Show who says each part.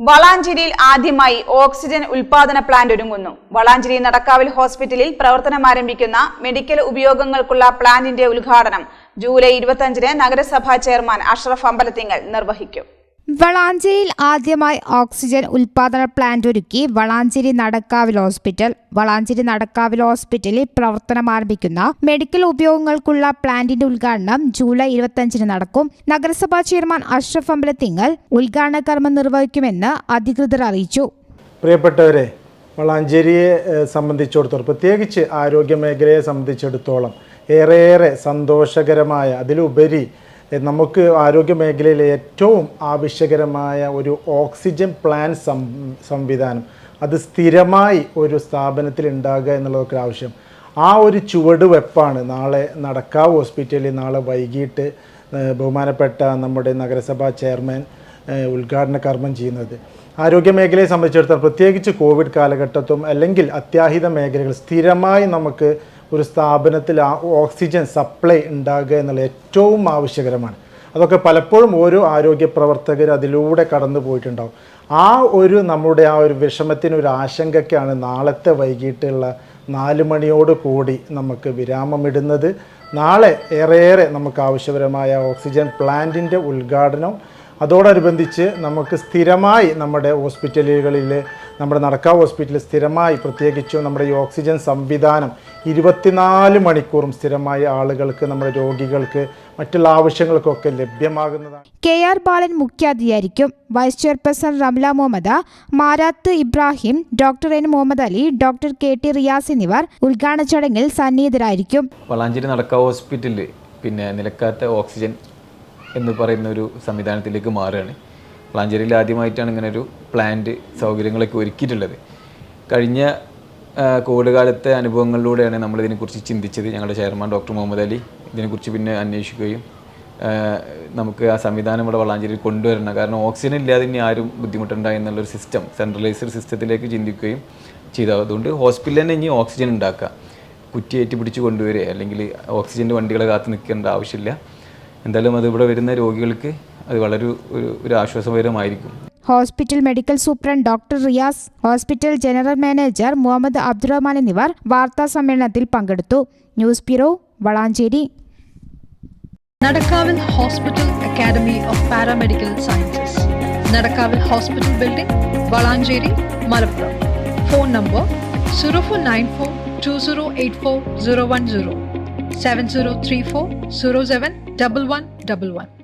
Speaker 1: വളാഞ്ചേരിയിൽ ആദ്യമായി ഓക്സിജൻ ഉൽപാദന പ്ലാന്റ് ഒരുങ്ങുന്നു. വളാഞ്ചേരി നടക്കാവിൽ ഹോസ്പിറ്റലിൽ പ്രവർത്തനം ആരംഭിക്കുന്ന മെഡിക്കൽ ഉപയോഗങ്ങൾക്കുള്ള പ്ലാന്റിന്റെ ഉദ്ഘാടനം ജൂലൈ ഇരുപത്തിയഞ്ചിന് നഗരസഭാ ചെയർമാൻ അഷ്റഫ് അമ്പലത്തിങ്ങൽ നിർവഹിക്കും.
Speaker 2: വളാഞ്ചേരിയിൽ ആദ്യമായി ഓക്സിജൻ ഉൽപാദന പ്ലാന്റ് ഒരുക്കി വളാഞ്ചേരി നടക്കാവിൽ ഹോസ്പിറ്റൽ വളാഞ്ചേരി നടക്കാവിൽ ഹോസ്പിറ്റലിൽ പ്രവർത്തനം ആരംഭിക്കുന്ന മെഡിക്കൽ ഉപയോഗങ്ങൾക്കുള്ള പ്ലാന്റിന്റെ ഉദ്ഘാടനം ജൂലൈ ഇരുപത്തിയഞ്ചിന് നടക്കും. നഗരസഭാ ചെയർമാൻ അഷ്റഫ് അമ്പലത്തിങ്ങൽ ഉദ്ഘാടന കർമ്മം നിർവഹിക്കുമെന്ന് അധികൃതർ അറിയിച്ചു.
Speaker 3: പ്രിയപ്പെട്ടവരെ വളാഞ്ചേരിയെ സംബന്ധിച്ചിടത്തോളം പ്രത്യേകിച്ച് ആരോഗ്യ മേഖലയെ സംബന്ധിച്ചിടത്തോളം ഏറെയേറെ സന്തോഷകരമായ അതിലുപരി നമുക്ക് ആരോഗ്യ മേഖലയിൽ ഏറ്റവും ആവശ്യകരമായ ഒരു ഓക്സിജൻ പ്ലാൻ സംവിധാനം. അത് സ്ഥിരമായി ഒരു സ്ഥാപനത്തിൽ ഉണ്ടാകുക എന്നുള്ളതൊക്കെ ആവശ്യം. ആ ഒരു ചുവട് വെപ്പാണ് നാളെ നടക്കാവ് ഹോസ്പിറ്റലിൽ നാളെ വൈകിട്ട് ബഹുമാനപ്പെട്ട നമ്മുടെ നഗരസഭാ ചെയർമാൻ ഉദ്ഘാടന കർമ്മം ചെയ്യുന്നത്. ആരോഗ്യ മേഖലയെ സംബന്ധിച്ചിടത്തോളം പ്രത്യേകിച്ച് കോവിഡ് കാലഘട്ടത്തും അല്ലെങ്കിൽ അത്യാഹിത മേഖലകൾ സ്ഥിരമായി നമുക്ക് ഒരു സ്ഥാപനത്തിൽ ഓക്സിജൻ സപ്ലൈ ഉണ്ടാകുക എന്നുള്ള ഏറ്റവും ആവശ്യകരമാണ്. അതൊക്കെ പലപ്പോഴും ഓരോ ആരോഗ്യ പ്രവർത്തകർ അതിലൂടെ കടന്നു പോയിട്ടുണ്ടാവും. ആ ഒരു നമ്മുടെ ആ ഒരു വിഷമത്തിന് ഒരു ആശങ്കയ്ക്കാണ് നാളത്തെ വൈകിട്ടുള്ള നാല് മണിയോട് കൂടി നമുക്ക് വിരാമമിടുന്നത്. നാളെ ഏറെയേറെ നമുക്ക് ആവശ്യപരമായ ഓക്സിജൻ പ്ലാന്റിന്റെ ഉദ്ഘാടനം. അതോടനുബന്ധിച്ച് നമുക്ക് സ്ഥിരമായി നമ്മുടെ ഹോസ്പിറ്റലുകളിൽ നമ്മുടെ നടക്കാവ് ഹോസ്പിറ്റലിൽ സ്ഥിരമായി പ്രത്യേകിച്ചും നമ്മുടെ ഈ ഓക്സിജൻ സംവിധാനം ഇരുപത്തിനാല് മണിക്കൂറും സ്ഥിരമായി ആളുകൾക്ക് നമ്മുടെ രോഗികൾക്ക് മറ്റുള്ള ആവശ്യങ്ങൾക്കൊക്കെ ലഭ്യമാകുന്നതാണ്.
Speaker 2: K R Balan മുഖ്യാതിഥിയായിരിക്കും. Vice chairperson Ramla Muhammad Marath Ibrahim doctor N Muhammad Ali doctor K T Riyas എന്നിവർ ഉദ്ഘാടന ചടങ്ങിൽ സന്നിഹിതരായിരിക്കും.
Speaker 4: വളാഞ്ചേരി നടക്കാവ് ഹോസ്പിറ്റലിൽ പിന്നെ നിലക്കാത്ത ഓക്സിജൻ എന്ന് പറയുന്ന ഒരു സംവിധാനത്തിലേക്ക് മാറുകയാണ്. വളാഞ്ചേരിയിൽ ആദ്യമായിട്ടാണ് ഇങ്ങനെ ഒരു പ്ലാന്റ് സൗകര്യങ്ങളൊക്കെ ഒരുക്കിയിട്ടുള്ളത്. കഴിഞ്ഞ കോവിഡ് കാലത്തെ അനുഭവങ്ങളിലൂടെയാണ് നമ്മൾ ഇതിനെക്കുറിച്ച് ചിന്തിച്ചത്. ഞങ്ങളുടെ ചെയർമാൻ ഡോക്ടർ മുഹമ്മദ് അലി ഇതിനെക്കുറിച്ച് പിന്നെ അന്വേഷിക്കുകയും നമുക്ക് ആ സംവിധാനം ഇവിടെ വളാഞ്ചേരിയിൽ കൊണ്ടുവരണം. കാരണം ഓക്സിജൻ ഇല്ലാതെ ഇനി ആരും ബുദ്ധിമുട്ടുണ്ടായി എന്നുള്ളൊരു സിസ്റ്റം സെൻട്രലൈസ്ഡ് സിസ്റ്റത്തിലേക്ക് ചിന്തിക്കുകയും ചെയ്തു. അതുകൊണ്ട് ഹോസ്പിറ്റലിൽ തന്നെ ഇനി ഓക്സിജൻ ഉണ്ടാക്കുക. കുറ്റിയേറ്റ് പിടിച്ച് കൊണ്ടുവരിക. അല്ലെങ്കിൽ ഓക്സിജന്റെ വണ്ടികളെ കാത്തു നിൽക്കേണ്ട ആവശ്യമില്ല. എന്തായാലും അത് ഇവിടെ വരുന്ന രോഗികൾക്ക് അത് വളരെ ഒരു ഒരു ആശ്വാസപരമായിരിക്കും
Speaker 2: hospital medical superintendent doctor Riyas hospital general manager Muhammad Abdurahman എന്നിവർ വാർത്താ സമ്മേളനത്തിൽ പങ്കെടുത്തു news bureau Valanchery
Speaker 5: Nadakavil Hospital Academy of Paramedical Sciences. Nadakavil Hospital Building, Valanjeri, Malappuram. Phone number 0494 2084 010 7034 07 1111.